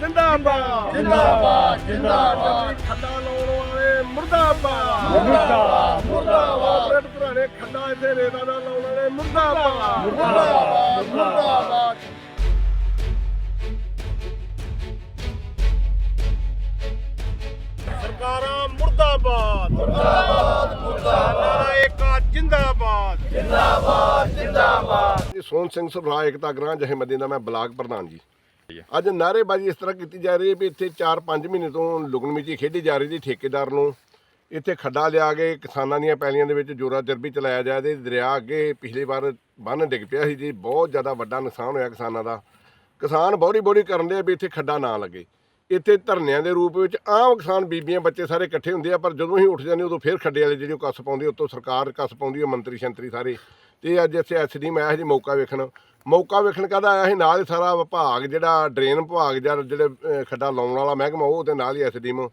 ਜਿੰਦਾਬਾਦ। ਜਿੰਦਾਬਾਦ ਜਿੰਦਾਬਾਦ। ਖੱਡਾ ਲਾਉਣ ਵਾਲੇ ਮੁਰਦਾਬਾਦ। ਮੁਰਦਾਬਾਦ। ਮੁਰਦਾਬਾਦ। ਕਾਰਪੋਰੇਟ ਘਰਾਣੇ ਖੱਡਾ ਇੱਥੇ ਰੇਤਾ ਦਾ ਲਾਉਣ ਵਾਲੇ ਮੁਰਦਾਬਾਦ। ਮੁਰਦਾਬਾਦ ਮੁਰਦਾਬਾਦ। ਸਰਕਾਰਾਂ ਮੁਰਦਾਬਾਦ। ਮੁਰਦਾਬਾਦ ਮੁਰਦਾਬਾਦ। ਏਕਾ ਜਿੰਦਾਬਾਦ। ਜਿੰਦਾਬਾਦ ਜਿੰਦਾਬਾਦ। ਜੀ ਸੋਹਣ ਸਿੰਘ ਸਭਰਾ ਏਕਤਾ ਗ੍ਰਾਂ ਜਹੇਮੰਦੀ ਦਾ ਮੈਂ ਬਲਾਕ ਪ੍ਰਧਾਨ ਜੀ। ਅੱਜ ਨਾਅਰੇਬਾਜ਼ੀ ਇਸ ਤਰ੍ਹਾਂ ਕੀਤੀ ਜਾ ਰਹੀ ਹੈ ਵੀ ਇੱਥੇ 4-5 ਮਹੀਨੇ ਤੋਂ ਲੁਕਣ ਮਿਚੀ ਖੇਡੀ ਜਾ ਰਹੀ ਸੀ ਠੇਕੇਦਾਰ ਨੂੰ। ਇੱਥੇ ਖੱਡਾ ਲਿਆ ਕੇ ਕਿਸਾਨਾਂ ਦੀਆਂ ਪੈਲੀਆਂ ਦੇ ਵਿੱਚ ਜੋਰਾ ਜਰਬੀ ਚਲਾਇਆ ਜਾ ਤੇ ਦਰਿਆ ਅੱਗੇ ਪਿਛਲੀ ਵਾਰ ਬੰਨ ਡਿੱਗ ਪਿਆ ਸੀ ਜੀ। ਬਹੁਤ ਜ਼ਿਆਦਾ ਵੱਡਾ ਨੁਕਸਾਨ ਹੋਇਆ ਕਿਸਾਨਾਂ ਦਾ। ਕਿਸਾਨ ਬੋਰੀ ਬੋਰੀ ਕਰਨ ਦੇ ਵੀ ਇੱਥੇ ਖੱਡਾ ਨਾ ਲੱਗੇ। ਇੱਥੇ ਧਰਨਿਆਂ ਦੇ ਰੂਪ ਵਿੱਚ ਆਮ ਕਿਸਾਨ ਬੀਬੀਆਂ, ਬੱਚੇ ਸਾਰੇ ਇਕੱਠੇ ਹੁੰਦੇ ਆ, ਪਰ ਜਦੋਂ ਹੀ ਉੱਠ ਜਾਂਦੇ ਉਦੋਂ ਫੇਰ ਖੱਡੇ ਵਾਲੇ ਜਿਹੜੇ ਉਹ ਕੱਸ ਪਾਉਂਦੇ ਉੱਤੋਂ ਸਰਕਾਰ ਕੱਸ ਪਾਉਂਦੀ ਹੈ ਮੰਤਰੀ ਸ਼ੰਤਰੀ ਸਾਰੇ। ਤੇ ਅੱਜ ਇੱਥੇ ਐਸਡੀ ਮੈਂ ਆਇਆ ਸੀ ਮੌਕਾ ਵੇਖਣ ਮੌਕਾ ਵੇਖਣ ਕਹਦਾ ਆਇਆ ਸੀ? ਨਾਲ ਹੀ ਸਾਰਾ ਵਿਭਾਗ ਜਿਹੜਾ ਡਰੇਨ ਵਿਭਾਗ ਜਾਂ ਜਿਹੜੇ ਖੱਡਾ ਲਾਉਣ ਵਾਲਾ ਮਹਿਕਮਾ, ਉਹ ਤੇ ਨਾਲ ਹੀ ਐਸਡੀਐਮ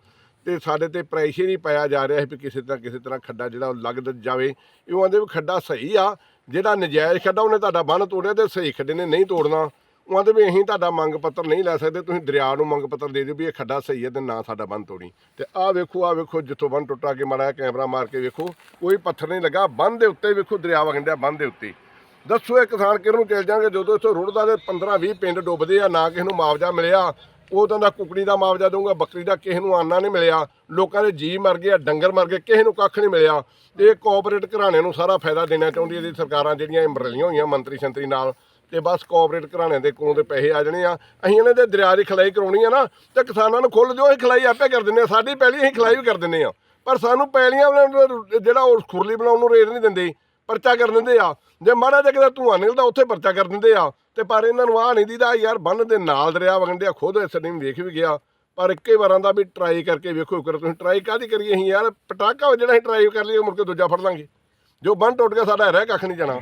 ਤੇ ਸਾਡੇ ਤੇ ਪ੍ਰੈਸ਼ਰ ਹੀ ਪਾਇਆ ਜਾ ਰਿਹਾ ਹੈ ਵੀ ਕਿਸੇ ਤਰ੍ਹਾਂ ਕਿਸੇ ਤਰ੍ਹਾਂ ਖੱਡਾ ਜਿਹੜਾ ਉਹ ਲੱਗ ਜਾਵੇ। ਇਹ ਆਂਦੇ ਵੀ ਖੱਡਾ ਸਹੀ ਆ, ਜਿਹੜਾ ਨਜਾਇਜ਼ ਖੱਡਾ ਉਹਨੇ ਤੁਹਾਡਾ ਬੰਨ ਤੋੜਿਆ ਤੇ ਸਹੀ ਖੱਡੇ ਨੇ ਨਹੀਂ ਤੋੜਨਾ। ਉਹ ਆਂਦੇ ਵੀ ਅਸੀਂ ਤੁਹਾਡਾ ਮੰਗ ਪੱਤਰ ਨਹੀਂ ਲੈ ਸਕਦੇ ਤੁਸੀਂ ਦਰਿਆ ਨੂੰ ਮੰਗ ਪੱਤਰ ਦੇ ਦਿਓ ਵੀ ਇਹ ਖੱਡਾ ਸਹੀ ਹੈ ਤੇ ਨਾ ਸਾਡਾ ਬੰਨ ਤੋੜੀ। ਤੇ ਆਹ ਵੇਖੋ ਆਹ ਵੇਖੋ ਜਿੱਥੋਂ ਬੰਨ ਟੁੱਟਾ ਕੇ ਮਾੜਾ ਜਿਹਾ ਕੈਮਰਾ ਮਾਰ ਕੇ ਵੇਖੋ ਕੋਈ ਪੱਥਰ ਨਹੀਂ ਲੱਗਾ ਬੰਨ ਦੇ ਉੱਤੇ ਵੇਖੋ ਦਰਿਆ ਵਗਣ ਡਿਆ ਬੰਨ ਦੇ ਉੱਤੇ। ਦੱਸੋ ਇਹ ਕਿਸਾਨ ਕਿਹਨੂੰ ਚਲ ਜਾਣਗੇ? ਜਦੋਂ ਇੱਥੋਂ ਰੁੜਦਾ ਦੇ 15 20 ਪਿੰਡ ਡੁੱਬਦੇ ਆ ਨਾ ਕਿਸੇ ਨੂੰ ਮੁਆਵਜ਼ਾ ਮਿਲਿਆ ਉਹ ਤਾਂ ਦਾ ਕੁਕੜੀ ਦਾ ਮੁਆਵਜ਼ਾ ਦਊਗਾ ਬੱਕਰੀ ਦਾ ਕਿਸੇ ਨੂੰ ਆਨਾ ਨਹੀਂ ਮਿਲਿਆ ਲੋਕਾਂ ਦੇ ਜੀ ਮਰ ਗਏ ਆ, ਡੰਗਰ ਮਰ ਗਏ ਕਿਸੇ ਨੂੰ ਕੱਖ ਨਹੀਂ ਮਿਲਿਆ। ਇਹ ਕੋਆਪਰੇਟ ਘਰਾਣਿਆਂ ਨੂੰ ਸਾਰਾ ਫਾਇਦਾ ਦੇਣਾ ਚਾਹੁੰਦੀ ਹੈ ਜੀ ਸਰਕਾਰਾਂ ਜਿਹੜੀਆਂ ਇਹ ਮਰਲੀਆਂ ਹੋਈਆਂ ਮੰਤਰੀ ਸ਼ੰਤਰੀ ਨਾਲ। ਤੇ ਬਸ ਕੋਆਪਰੇਟ ਘਰਾਣਿਆਂ ਦੇ ਕੋਲੋਂ ਦੇ ਪੈਸੇ ਆ ਜਾਣੇ ਆ। ਅਸੀਂ ਇਹਨਾਂ ਦੇ ਦਰਿਆ ਦੀ ਖਲਾਈ ਕਰਾਉਣੀ ਆ ਨਾ, ਤੇ ਕਿਸਾਨਾਂ ਨੂੰ ਖੁੱਲ ਦਿਓ ਅਸੀਂ ਖਲਾਈ ਆਪੇ ਕਰ ਦਿੰਦੇ ਆ। ਸਾਡੀ ਪਹਿਲੀ ਅਸੀਂ ਖਲਾਈ ਵੀ ਕਰ ਦਿੰਦੇ ਆ। ਪਰ ਸਾਨੂੰ ਪੈਲੀਆਂ ਵਾਲਿਆਂ ਨੂੰ ਜਿਹੜਾ ਉਹ ਖੁਰਲੀ ਬਣਾਉਣ ਨੂੰ ਰੇਟ ਨਹੀਂ ਦਿੰਦੇ, ਪਰਚਾ ਕਰ ਦਿੰਦੇ ਆ। ਜੇ ਮਾੜਾ ਜਿਹਾ ਕਿਤੇ ਧੂਆਂ ਨਿਕਲਦਾ, ਉੱਥੇ ਪਰਚਾ ਕਰ ਦਿੰਦੇ ਆ। ਤੇ ਪਰ ਇਹਨਾਂ ਨੂੰ ਆਹ ਨਹੀਂ ਦੀਦਾ, ਯਾਰ ਬੰਨ ਦੇ ਨਾਲ ਦਰਿਆ ਵਗਣ ਆ ਖੁਦ ਇਸ ਟਾਈਮ ਵੇਖ ਵੀ ਗਿਆ। ਪਰ ਇੱਕੇ ਵਾਰਾਂ ਦਾ ਵੀ ਟਰਾਈ ਕਰਕੇ ਵੇਖੋ ਕਰ ਤੁਸੀਂ ਟਰਾਈ ਕਾਦੀ ਕਰੀਏ ਅਸੀਂ ਯਾਰ, ਪਟਾਕਾ ਜਿਹੜਾ ਅਸੀਂ ਟਰਾਈ ਕਰ ਲਈਏ ਮੁੜ ਕੇ ਦੂਜਾ ਫੜ ਲਾਂਗੇ। ਜੋ ਬੰਨ ਟੁੱਟ ਗਿਆ, ਸਾਡਾ ਰਹਿ ਕੱਖ ਨਹੀਂ ਜਾਣਾ।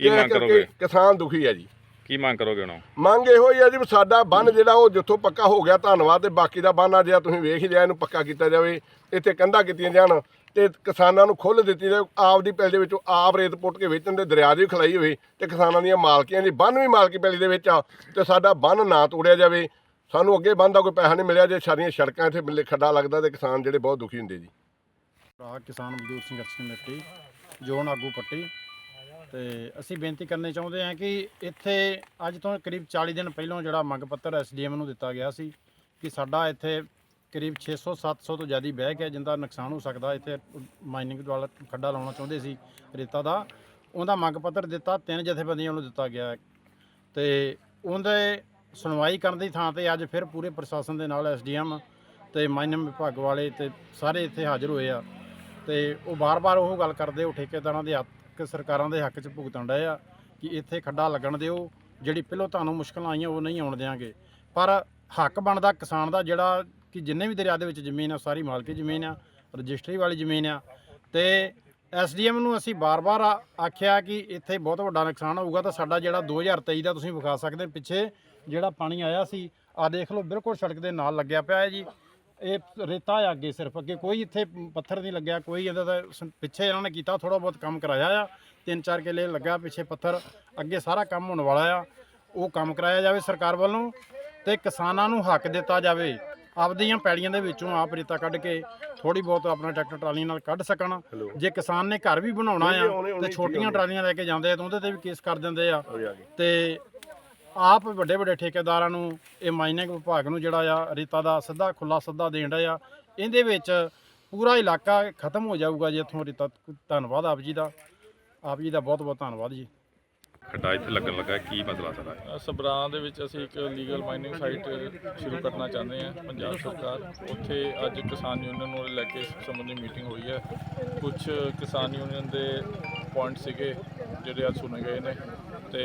ਕੀ ਮੰਗ ਕਰੋਗੇ? ਕਿਸਾਨ ਦੁਖੀ ਆ ਜੀ। ਕੀ ਮੰਗ ਕਰੋਗੇ ਹੁਣ? ਮੰਗ ਇਹੋ ਹੀ ਆ ਜੀ ਸਾਡਾ ਬੰਨ ਜਿਹੜਾ ਉਹ ਜਿੱਥੋਂ ਪੱਕਾ ਹੋ ਗਿਆ ਧੰਨਵਾਦ ਤੇ ਬਾਕੀ ਦਾ ਬੰਨ ਆ ਜਿਹੜਾ ਤੁਸੀਂ ਵੇਖ ਹੀ ਲਿਆ ਇਹਨੂੰ ਪੱਕਾ ਕੀਤਾ ਜਾਵੇ ਇੱਥੇ ਕੰਧਾਂ ਕੀਤੀਆਂ ਜਾਣ ਤੇ ਕਿਸਾਨਾਂ ਨੂੰ ਖੁੱਲ੍ਹ ਦਿੱਤੀ ਜਾਵੇ ਆਪ ਦੀ ਪੈਲੀ ਦੇ ਵਿੱਚੋਂ ਆਪ ਰੇਤ ਪੁੱਟ ਕੇ ਵੇਚਣ ਦੇ ਦਰਿਆ ਦੀ ਵੀ ਖਲਾਈ ਹੋਵੇ ਤੇ ਕਿਸਾਨਾਂ ਦੀਆਂ ਮਾਲਕੀਆਂ ਦੀ ਬੰਨ ਵੀ ਮਾਲਕੀ ਪੈਲੀ ਦੇ ਵਿੱਚ ਆ ਤੇ ਸਾਡਾ ਬੰਨ ਨਾ ਤੋੜਿਆ ਜਾਵੇ। ਸਾਨੂੰ ਅੱਗੇ ਬੰਨ ਦਾ ਕੋਈ ਪੈਸਾ ਨਹੀਂ ਮਿਲਿਆ ਜੇ ਸਾਰੀਆਂ ਸੜਕਾਂ ਇੱਥੇ ਮਿਲੇ ਖੱਡਾ ਲੱਗਦਾ ਤੇ ਕਿਸਾਨ ਜਿਹੜੇ ਬਹੁਤ ਦੁਖੀ ਹੁੰਦੇ ਜੀ। ਭਰਾ ਕਿਸਾਨ ਮਜ਼ਦੂਰ ਸੰਘਰਸ਼ ਕਮੇਟੀ ਜ਼ੋਨ ਆਗੂ ਪੱਟੀ ਤੇ ਅਸੀਂ ਬੇਨਤੀ ਕਰਨੀ ਚਾਹੁੰਦੇ ਹਾਂ ਕਿ ਇੱਥੇ ਅੱਜ ਤੋਂ ਕਰੀਬ 40 ਦਿਨ ਪਹਿਲਾਂ ਜਿਹੜਾ ਮੰਗ ਪੱਤਰ ਐਸਡੀਐਮ ਨੂੰ ਦਿੱਤਾ ਗਿਆ ਸੀ ਕਿ ਸਾਡਾ ਇੱਥੇ ਕਰੀਬ 600 700 ਤੋਂ ਜ਼ਿਆਦਾ ਬਹਿ ਗਿਆ ਜਿੰਦਾ ਨੁਕਸਾਨ ਹੋ ਸਕਦਾ ਇੱਥੇ ਮਾਈਨਿੰਗ ਵਾਲਾ ਖੱਡਾ ਲਾਉਣਾ ਚਾਹੁੰਦੇ ਸੀ ਰੇਤਾ ਦਾ। ਉਹਦਾ ਮੰਗ ਪੱਤਰ ਦਿੱਤਾ, ਤਿੰਨ ਜਥੇਬੰਦੀਆਂ ਨੂੰ ਦਿੱਤਾ ਗਿਆ ਤੇ ਉਹਦੇ ਸੁਣਵਾਈ ਕਰਨ ਦੀ ਥਾਂ ਤੇ ਅੱਜ ਫਿਰ ਪੂਰੇ ਪ੍ਰਸ਼ਾਸਨ ਦੇ ਨਾਲ ਐਸਡੀਐਮ ਤੇ ਮਾਈਨਿੰਗ ਵਿਭਾਗ ਵਾਲੇ ਤੇ ਸਾਰੇ ਇੱਥੇ ਹਾਜ਼ਰ ਹੋਏ ਆ। ਤੇ ਉਹ ਵਾਰ ਵਾਰ ਉਹ ਗੱਲ ਕਰਦੇ, ਉਹ ਠੇਕੇਦਾਰਾਂ ਦੇ ਹੱਕ ਸਰਕਾਰਾਂ ਦੇ ਹੱਕ 'ਚ ਭੁਗਤਣ ਡਏ ਆ ਕਿ ਇੱਥੇ ਖੱਡਾ ਲੱਗਣ ਦਿਓ, ਜਿਹੜੀ ਪਹਿਲੋਂ ਤੁਹਾਨੂੰ ਮੁਸ਼ਕਲਾਂ ਆਈਆਂ, ਉਹ ਨਹੀਂ ਆਉਣ ਦਿਆਂਗੇ। ਪਰ ਹੱਕ ਬਣਦਾ ਕਿਸਾਨ ਦਾ ਜਿਹੜਾ ਕਿ ਜਿੰਨੇ ਵੀ ਦਰਿਆ ਦੇ ਵਿੱਚ ਜ਼ਮੀਨ ਆ ਸਾਰੀ ਮਾਲਕੀ ਜ਼ਮੀਨ ਆ, ਰਜਿਸਟਰੀ ਵਾਲੀ ਜ਼ਮੀਨ ਆ। ਤੇ ਐਸਡੀਐਮ ਨੂੰ ਅਸੀਂ ਬਾਰ-ਬਾਰ ਆਖਿਆ ਕਿ ਇੱਥੇ ਬਹੁਤ ਵੱਡਾ ਨੁਕਸਾਨ ਹੋਊਗਾ ਤਾਂ ਸਾਡਾ ਜਿਹੜਾ 2023 ਦਾ ਤੁਸੀਂ ਵਿਖਾ ਸਕਦੇ ਪਿੱਛੇ ਜਿਹੜਾ ਪਾਣੀ ਆਇਆ ਸੀ ਆ ਦੇਖ ਲਓ, ਬਿਲਕੁਲ ਸੜਕ ਦੇ ਨਾਲ ਲੱਗਿਆ ਪਿਆ ਹੈ ਜੀ। ਇਹ ਰੇਤਾ ਆ ਅੱਗੇ ਸਿਰਫ ਅੱਗੇ ਕੋਈ ਇੱਥੇ ਪੱਥਰ ਨਹੀਂ ਲੱਗਿਆ ਕੋਈ ਇਹਦਾ ਸ- ਪਿੱਛੇ ਇਹਨਾਂ ਨੇ ਕੀਤਾ ਥੋੜਾ ਬਹੁਤ ਕੰਮ ਕਰਾਇਆ ਆ ਤਿੰਨ ਚਾਰ ਕਿੱਲੇ ਲੱਗਾ ਪਿੱਛੇ ਪੱਥਰ ਅੱਗੇ ਸਾਰਾ ਕੰਮ ਹੋਣ ਵਾਲਾ ਆ ਉਹ ਕੰਮ ਕਰਾਇਆ ਜਾਵੇ ਸਰਕਾਰ ਵੱਲੋਂ ਤੇ ਕਿਸਾਨਾਂ ਨੂੰ ਹੱਕ ਦਿੱਤਾ ਜਾਵੇ ਆਪਦੀਆਂ ਪੈੜੀਆਂ ਦੇ ਵਿੱਚੋਂ ਆਪ ਰੇਤਾ ਕੱਢ ਕੇ ਥੋੜੀ ਬਹੁਤ ਆਪਣਾ ਟਰੈਕਟਰ ਟਰਾਲੀਆਂ ਨਾਲ ਕੱਢ ਸਕਣ ਜੇ ਕਿਸਾਨ ਨੇ ਘਰ ਵੀ ਬਣਾਉਣਾ ਆ ਤੇ ਛੋਟੀਆਂ ਟਰਾਲੀਆਂ ਲੈ ਕੇ ਜਾਂਦੇ ਆ ਤਾਂ ਉਹਦੇ ਤੇ ਵੀ ਕੇਸ ਕਰ ਦਿੰਦੇ ਆ। ਤੇ ਆਪ ਵੱਡੇ ਵੱਡੇ ਠੇਕੇਦਾਰਾਂ ਨੂੰ ਇਹ ਮਾਈਨਿੰਗ ਵਿਭਾਗ ਨੂੰ ਜਿਹੜਾ ਆ ਰੇਤਾ ਦਾ ਸਿੱਧਾ ਖੁੱਲਾ ਸਿੱਧਾ ਦੇਣ ਡਿਆ ਆ। ਇਹਦੇ ਵਿੱਚ ਪੂਰਾ ਇਲਾਕਾ ਖਤਮ ਹੋ ਜਾਊਗਾ ਜੇ ਇੱਥੋਂ ਰੇਤਾ। ਧੰਨਵਾਦ ਆਪ ਜੀ ਦਾ। ਆਪ ਜੀ ਦਾ ਬਹੁਤ ਬਹੁਤ ਧੰਨਵਾਦ ਜੀ। ਖੱਡਾ ਇੱਥੇ ਲੱਗਣ ਲੱਗਾ ਕੀ ਮਸਲਾ ਸਾਰਾ ਸਬਰਾਂ ਦੇ ਵਿੱਚ ਅਸੀਂ ਇੱਕ ਲੀਗਲ ਮਾਈਨਿੰਗ ਸਾਈਟ ਸ਼ੁਰੂ ਕਰਨਾ ਚਾਹੁੰਦੇ ਹਾਂ ਪੰਜਾਬ ਸਰਕਾਰ। ਉੱਥੇ ਅੱਜ ਕਿਸਾਨ ਯੂਨੀਅਨ ਨੂੰ ਲੈ ਕੇ ਸੰਬੰਧੀ ਮੀਟਿੰਗ ਹੋਈ ਹੈ। ਕੁਝ ਕਿਸਾਨ ਯੂਨੀਅਨ ਦੇ ਪੁਆਇੰਟ ਸੀਗੇ ਜਿਹੜੇ ਅੱਜ ਸੁਣੇ ਗਏ ਨੇ ਤੇ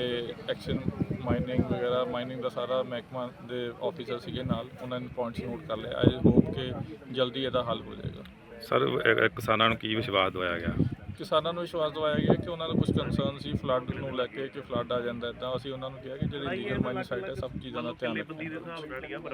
ਐਕਸ਼ਨ ਮਾਈਨਿੰਗ ਵਗੈਰਾ ਮਾਈਨਿੰਗ ਦਾ ਸਾਰਾ ਮਹਿਕਮਾ ਦੇ ਆਫੀਸਰ ਸੀਗੇ ਨਾਲ ਉਹਨਾਂ ਨੇ ਪੁਆਇੰਟਸ ਨੋਟ ਕਰ ਲਏ ਆਈ ਹੋਪ ਕਿ ਜਲਦੀ ਇਹਦਾ ਹੱਲ ਹੋ ਜਾਏਗਾ। ਸਰ ਇਹ- ਇਹ ਕਿਸਾਨਾਂ ਨੂੰ ਕੀ ਵਿਸ਼ਵਾਸ ਦਵਾਇਆ ਗਿਆ? ਕਿਸਾਨਾਂ ਨੂੰ ਵਿਸ਼ਵਾਸ ਦਿਵਾਇਆ ਗਿਆ ਕਿ ਉਹਨਾਂ ਦਾ ਕੁਝ ਕੰਸਰਨ ਸੀ ਫਲੱਡ ਨੂੰ ਲੈ ਕੇ ਕਿ ਫਲੱਡ ਆ ਜਾਂਦਾ ਤਾਂ ਅਸੀਂ ਉਹਨਾਂ ਨੂੰ ਕਿਹਾ ਕਿ ਜਿਹੜੀ ਲੀਗਲ ਮਾਈਨਿੰਗ ਸਾਈਟ ਹੈ ਸਭ ਚੀਜ਼ਾਂ ਦਾ ਧਿਆਨ ਰੱਖਣਾ।